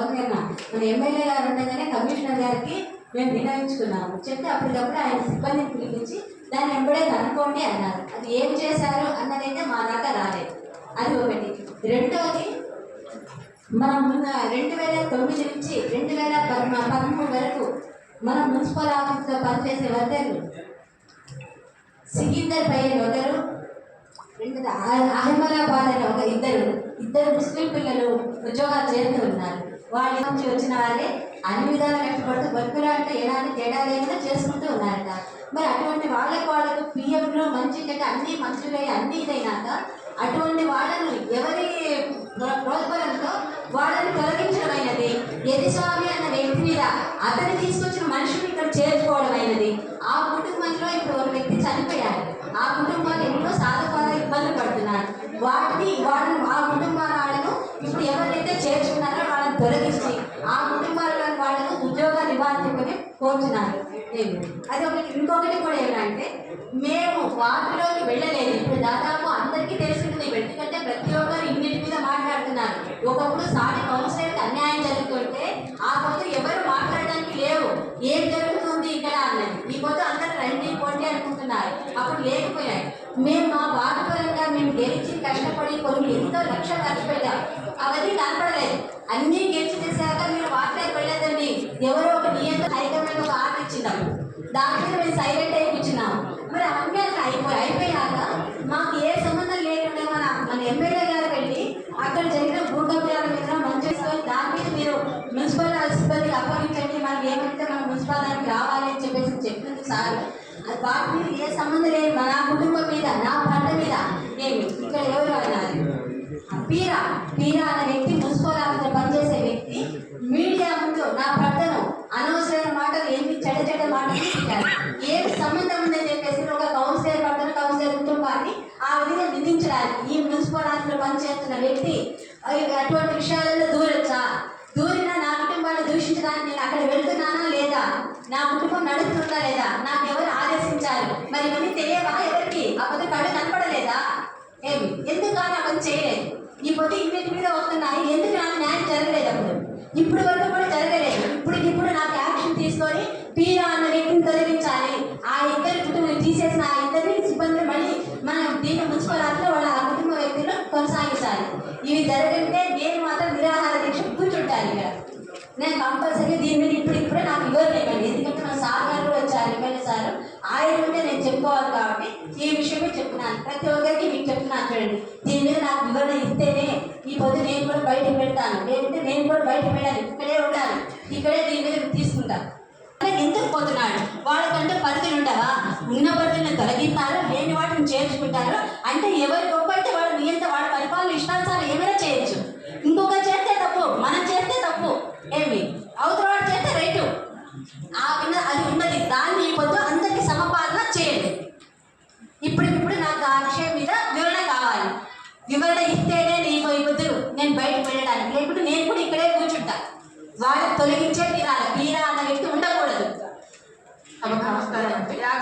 Governor మన MLA గారు ఉండగానే కమిషనర్ గారికి మేము వినియోగించుకున్నాము చెప్తే అప్పటికప్పుడు ఆయన సిబ్బందిని పిలిపించి దాన్ని ఎంబడే కనుక్కోండి అన్నారు. అది ఏం చేశారు అన్నదైతే మా దాకా రాలేదు. అది ఒకటి. రెండవది మనం మొన్న రెండు వేల తొమ్మిది నుంచి రెండు వేల పదమూడు వరకు మనం మున్సిపల్ ఆఫీస్లో పనిచేసే వర్కర్లు సికిందర్ పై ఒకరు రెండు అహ్మదాబాద్ అని ఒక ఇద్దరు ఇద్దరు ముస్లిం పిల్లలు ఉద్యోగాలు చేస్తూ ఉన్నారు. వాళ్ళ నుంచి వచ్చిన వాళ్ళే అన్ని విధాలు కష్టపడుతూ బతుకులు అంటే ఎలాంటి తేడా లేకుండా చేసుకుంటూ ఉన్నారట. మరి అటువంటి వాళ్ళకు వాళ్ళకు పిఎఫ్లు మంచి చెడ్డ అన్ని మంత్రులై అన్ని ఇదైనాక అటువంటి వాళ్ళను ఎవరి ప్ర- వాళ్ళని తొలగించడమైనది యదిస్వామి అన్న వ్యక్తి మీద అతన్ని తీసుకొచ్చిన మనుషులు ఇక్కడ చేర్చుకోవడం అయినది ఆ కుటుంబంలో ఇప్పుడు ఒక వ్యక్తి చనిపోయాడు. ఆ కుటుంబాలు ఎన్నో సాధకాల ఇబ్బందులు పడుతున్నారు. వాటిని వాళ్ళను ఆ కుటుంబాల వాళ్ళను ఇప్పుడు ఎవరైతే చేర్చుకున్నారో తొలగించి ఆ కుటుంబాల వాళ్ళను ఉద్యోగాలు ఇవ్వాలని కోరుతున్నారు నేను అది ఒకటి ఇంకొకటి కూడా ఏమంటే మేము వాటిలోకి వెళ్ళలేదు. ఇప్పుడు దాదాపు అందరికీ తెలిసింది ఎందుకంటే ప్రతి ఒక్కరు ఇంటి మీద మాట్లాడుతున్నారు. ఒకప్పుడు సాటి కౌన్సిలర్కి అన్యాయం జరుగుతుంటే ఆ కొత్త ఎవరు మాట్లాడడానికి లేవు. ఏం జరుగుతుంది ఇక్కడ అన్నది. ఈ కొత్త అందరూ రండి పోండి అనుకుంటున్నారు. అప్పుడు లేకపోయాయి. మేము మా వార్డు పరంగా మేము గెలిచి కష్టపడి కొన్ని ఎంతో లక్షలు ఖర్చు పెట్టాం. అవన్నీ కనపడలేదు. అన్నీ గెలిచి చేశాక మీరు వార్తలకు వెళ్ళదండి ఎవరో ఒక నియంత్రణ హైకమాండ్ ఒక ఆర్డర్ ఇచ్చినాము దాని మీద మేము సైలెంట్ అయి మరి అవన్నీ అయిపోయి అయిపోయాక మాకు ఏ సంబంధం లేకుండా మన మన ఎమ్మెల్యే గారు వెళ్ళి అక్కడ జరిగిన భూకబ్జాల మీద మంచి దాని మీద మీరు మున్సిపల్ సిబ్బందికి అప్పగించండి. మనం ఏమైతే మన మున్సిపల్ దానికి రావాలి అని చెప్పేసి చెప్పింది సార్. అది వాటి మీద ఏ సంబంధం లేదు నా కుటుంబం మీద నా పంట మీద చెడ్డ సంబంధం ఉందని చెప్పేసి ఒక కౌన్సిలర్ భర్తను కౌన్సిలర్ కుటుంబాన్ని ఆ విధంగా విధించడానికి ఈ మున్సిపల్ ఆఫీసులో పనిచేస్తున్న వ్యక్తి అవి అటువంటి విషయాలలో దూరొచ్చా? దూరిన నా కుటుంబాన్ని దూషించడానికి నేను అక్కడ వెళ్తున్నానా లేదా? నా కుటుంబం నడుస్తుందా లేదా? నాకు ఎవరు ఆదేశించారు? మరి ఇవన్నీ తెలియవా ఎవరికి? అప్పుడు కళ్ళు కనపడలేదా? ఏమి? ఎందుకు కానీ అవన్నీ చేయలేదు? ఈ పొద్దు ఇన్నిటి మీద వస్తున్నాయి. ఎందుకు నాకు న్యాయం జరగలేదు అప్పుడు? ఇప్పుడు ఇవి జరగంటే నేను మాత్రం నిరాహార దీక్ష కూర్చుంటాను ఇక్కడ నేను కంపల్సరీ దీని మీద ఇప్పుడు ఇప్పుడే నాకు ఇవ్వలేకండి ఎందుకంటే మన సార్ గారు కూడా వచ్చారు ఎమ్మెల్యే సార్. ఆయన ఉంటే నేను చెప్పుకోవాలి కాబట్టి ఈ విషయమే చెప్తున్నాను. ప్రతి ఒక్కరికి మీకు చెప్తున్నాను చూడండి. దీని మీద నాకు వివరణ ఇస్తేనే ఈ పొద్దు నేను కూడా బయటకు పెడతాను. లేదంటే నేను కూడా బయట వెళ్ళాలి. ఇక్కడే ఉండాలి. ఇక్కడే దీని మీద తీసుకుంటాను ఎందుకు పోతున్నాడు? వాళ్ళకంటే పరిధులు ఉండవా? ఉన్న పరిధులను తొలగిస్తారో? లేని వాటిని చేర్చుకుంటారో? అంటే ఎవరి గొప్ప అయితే వాళ్ళు నియంత వాళ్ళ పరిపాలన ఇష్టానుసారం ఏమైనా చేయొచ్చు. ఇంకొక చేస్తే తప్పు మనం చేస్తే తప్పు. ఏమి? అవతల వాడు చేస్తే రైటు. ఆ విన్న అది ఉన్నది. దాన్ని ఈ పొద్దు అందరికీ సమపాలన చేయండి. ఇప్పటికిప్పుడు నాకు ఆ విషయం మీద వివరణ కావాలి. వివరణ ఇస్తేనే నీ ఈ పొద్దు నేను బయటకు వెళ్ళడానికి. లేకుంటే నేను కూడా ఇక్కడే కూర్చుంటా. వాళ్ళని తొలగించే తీరాలి. తీరా అన్న వ్యక్తి ఉండకూడదు. నమస్కారం